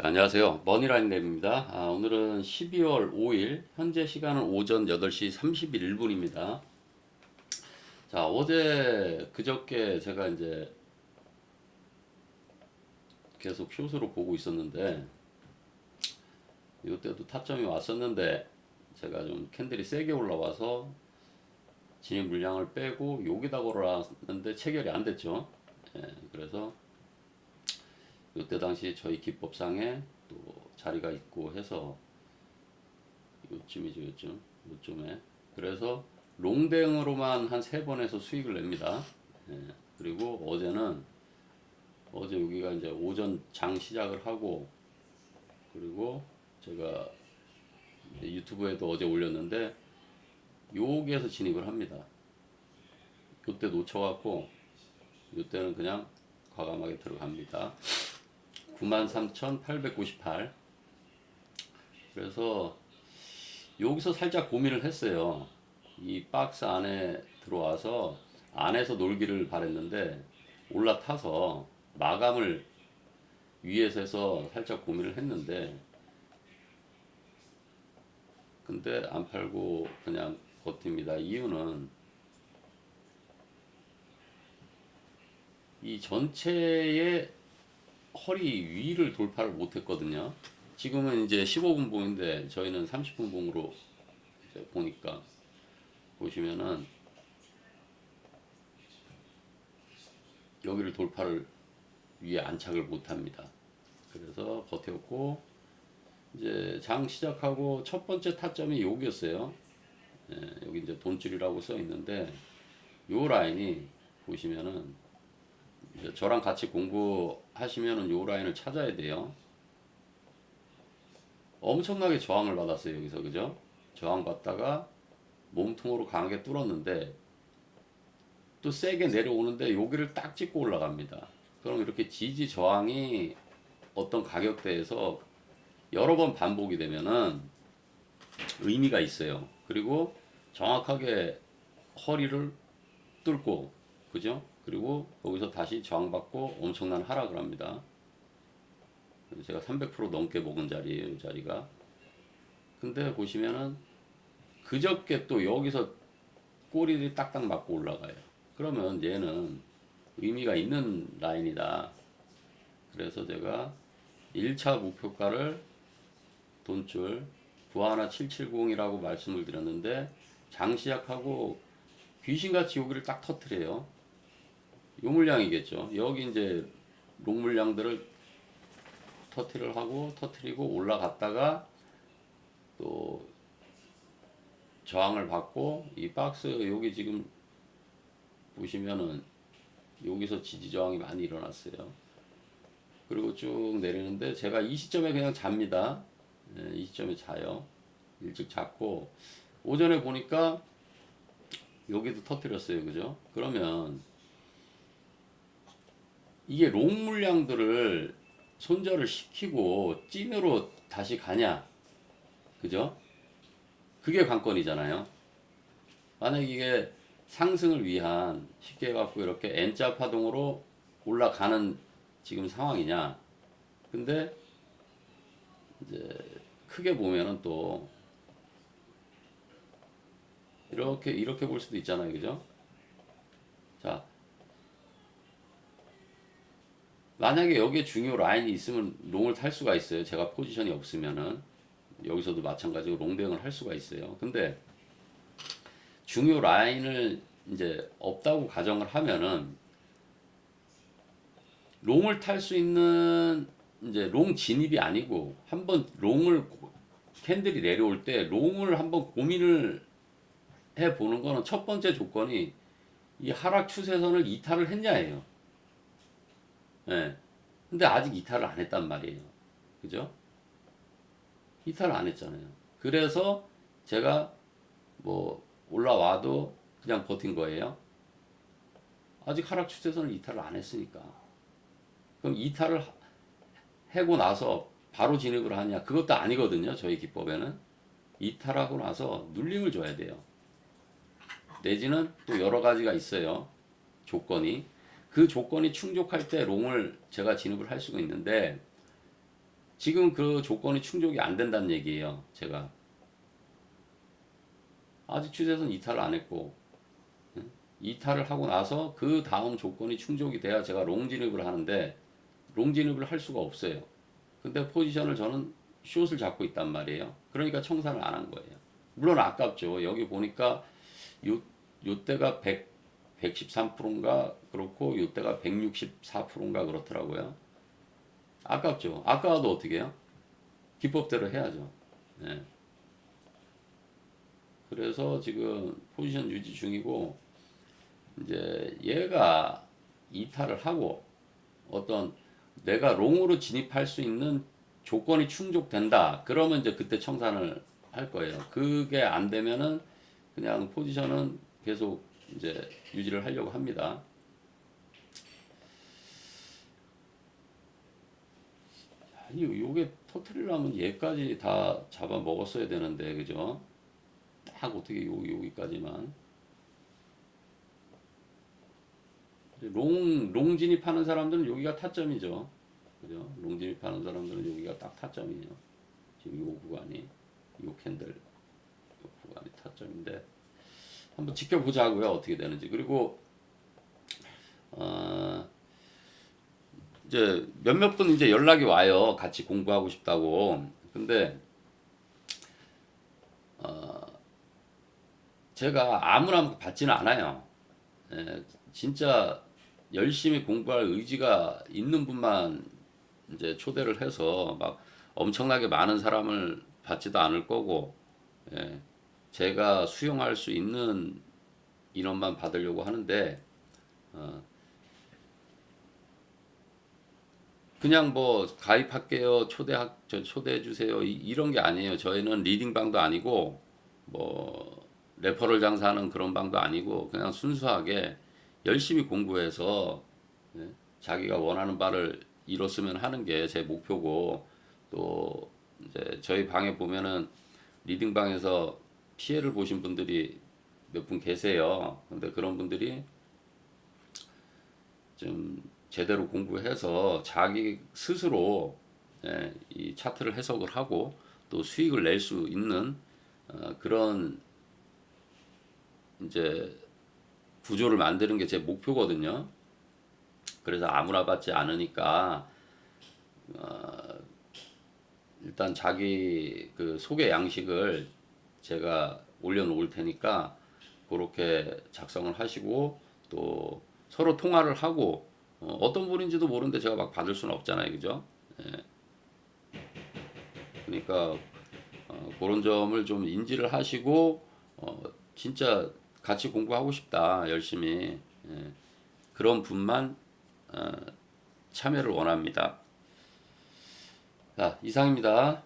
네, 안녕하세요. 머니라인 랩입니다. 아, 오늘은 12월 5일, 현재 시간은 오전 8시 31분입니다. 자, 어제, 그저께 제가 이제 계속 숏으로 보고 있었는데, 이때도 타점이 왔었는데, 제가 좀 캔들이 세게 올라와서 진입 물량을 빼고 여기다 걸어놨는데 체결이 안 됐죠. 예, 그래서 이때 당시 저희 기법상에 또 자리가 있고 해서 요쯤이죠 요쯤 요쯤에. 그래서 롱댕으로만 한 세 번에서 수익을 냅니다. 예, 그리고 어제는 어제 여기가 이제 오전 장 시작을 하고 그리고 제가 유튜브에도 어제 올렸는데 여기에서 진입을 합니다. 요때 놓쳐갖고 요때는 그냥 과감하게 들어갑니다 93,898. 그래서 여기서 살짝 고민을 했어요. 이 박스 안에 들어와서 안에서 놀기를 바랬는데 올라타서 마감을 위에서 해서 살짝 고민을 했는데 근데 안 팔고 그냥 버팁니다. 이유는 이 전체의 허리 위를 돌파를 못했거든요. 지금은 이제 15분 봉인데 저희는 30분 봉으로 보니까 보시면은 여기를 돌파를 위에 안착을 못합니다. 그래서 버텼고 이제 장 시작하고 첫 번째 타점이 여기였어요. 예, 여기 이제 돈줄이라고 써 있는데 요 라인이 보시면은 저랑 같이 공부 하시면은 요 라인을 찾아야 돼요. 엄청나게 저항을 받았어요 여기서 그죠? 저항 받다가 몸통으로 강하게 뚫었는데 또 세게 내려오는데 여기를 딱 찍고 올라갑니다. 그럼 이렇게 지지 저항이 어떤 가격대에서 여러 번 반복이 되면은 의미가 있어요. 그리고 정확하게 허리를 뚫고 그죠? 그리고 거기서 다시 저항받고 엄청난 하락을 합니다. 제가 300% 넘게 먹은 자리예요, 이 자리가. 근데 보시면은 그저께 또 여기서 꼬리들이 딱딱 맞고 올라가요. 그러면 얘는 의미가 있는 라인이다. 그래서 제가 1차 목표가를 돈줄 부하나 770이라고 말씀을 드렸는데 장 시작하고 귀신같이 여기를 딱 터트려요. 요 물량이겠죠. 여기 이제 롱 물량들을 터트를 하고 터트리고 올라갔다가 또 저항을 받고 이 박스 여기 지금 보시면은 여기서 지지 저항이 많이 일어났어요. 그리고 쭉 내리는데 제가 이 시점에 그냥 잡니다. 네, 이 시점에 자요. 일찍 잡고 오전에 보니까 여기도 터트렸어요. 그죠? 그러면 이게 롱 물량들을 손절을 시키고 찐으로 다시 가냐? 그죠? 그게 관건이잖아요. 만약 이게 상승을 위한 쉽게 갖고 이렇게 N자 파동으로 올라가는 지금 상황이냐? 근데 이제 크게 보면은 또 이렇게 이렇게 볼 수도 있잖아요. 그죠? 자, 만약에 여기에 중요 라인이 있으면 롱을 탈 수가 있어요. 제가 포지션이 없으면은 여기서도 마찬가지로 롱 대응을 할 수가 있어요. 근데 중요 라인을 이제 없다고 가정을 하면은 롱을 탈 수 있는 이제 롱 진입이 아니고 한번 롱을 캔들이 내려올 때 롱을 한번 고민을 해 보는 거는 첫 번째 조건이 이 하락 추세선을 이탈을 했냐예요. 예. 근데 아직 이탈을 안 했단 말이에요. 그죠? 이탈을 안 했잖아요. 그래서 제가 뭐 올라와도 그냥 버틴 거예요. 아직 하락 추세선을 이탈을 안 했으니까. 그럼 이탈을 하- 하고 나서 바로 진입을 하냐? 그것도 아니거든요. 저희 기법에는. 이탈하고 나서 눌림을 줘야 돼요. 내지는 또 여러 가지가 있어요. 조건이. 그 조건이 충족할 때 롱을 제가 진입을 할 수가 있는데 지금 그 조건이 충족이 안 된다는 얘기예요. 제가 아직 취재선 이탈을 안 했고 응? 이탈을 하고 나서 그 다음 조건이 충족이 돼야 제가 롱 진입을 하는데 롱 진입을 할 수가 없어요. 근데 포지션을 저는 숏을 잡고 있단 말이에요. 그러니까 청산을 안 한 거예요. 물론 아깝죠. 여기 보니까 요 요때가 100 113%인가 그렇고 요때가 164%인가 그렇더라고요. 아깝죠. 아까워도 어떻게 해요? 기법대로 해야죠. 네. 그래서 지금 포지션 유지 중이고 이제 얘가 이탈을 하고 어떤 내가 롱으로 진입할 수 있는 조건이 충족된다. 그러면 이제 그때 청산을 할 거예요. 그게 안 되면은 그냥 포지션은 계속 이제 유지를 하려고 합니다. 아니 요게 터트리려면 얘까지 다 잡아 먹었어야 되는데 그죠? 딱 어떻게 요 여기까지만 롱, 롱 진입하는 사람들은 여기가 타점이죠. 그죠? 롱 진입하는 사람들은 여기가 딱 타점이에요. 지금 요 구간이, 요 캔들, 요 구간이 타점인데, 한번 지켜보자고요. 어떻게 되는지. 그리고, 어, 이제 몇몇 분 이제 연락이 와요. 같이 공부하고 싶다고. 근데, 어, 제가 아무나 받지는 않아요. 예, 진짜 열심히 공부할 의지가 있는 분만 이제 초대를 해서 막 엄청나게 많은 사람을 받지도 않을 거고, 예, 제가 수용할 수 있는 인원만 받으려고 하는데, 어, 그냥 뭐 가입할게요, 초대 저 초대해 주세요 이- 이런 게 아니에요. 저희는 리딩 방도 아니고 뭐 레퍼럴 장사하는 그런 방도 아니고 그냥 순수하게 열심히 공부해서 예, 자기가 원하는 바를 이뤘으면 하는 게 제 목표고 또 이제 저희 방에 보면은 리딩 방에서 피해를 보신 분들이 몇 분 계세요. 근데 그런 분들이 좀 제대로 공부해서 자기 스스로 예, 이 차트를 해석을 하고 또 수익을 낼 수 있는 어, 그런 이제 구조를 만드는 게 제 목표거든요. 그래서 아무나 받지 않으니까 어, 일단 자기 그 소개 양식을 제가 올려놓을 테니까 그렇게 작성을 하시고 또 서로 통화를 하고 어, 떤 분인지도 모르는데 제가 막 받을 수는 없잖아요, 그죠? 예. 그러니까 어, 그런 점을 좀 인지를 하시고 어, 진짜 같이 공부하고 싶다 열심히 예. 그런 분만 어, 참여를 원합니다. 자 이상입니다.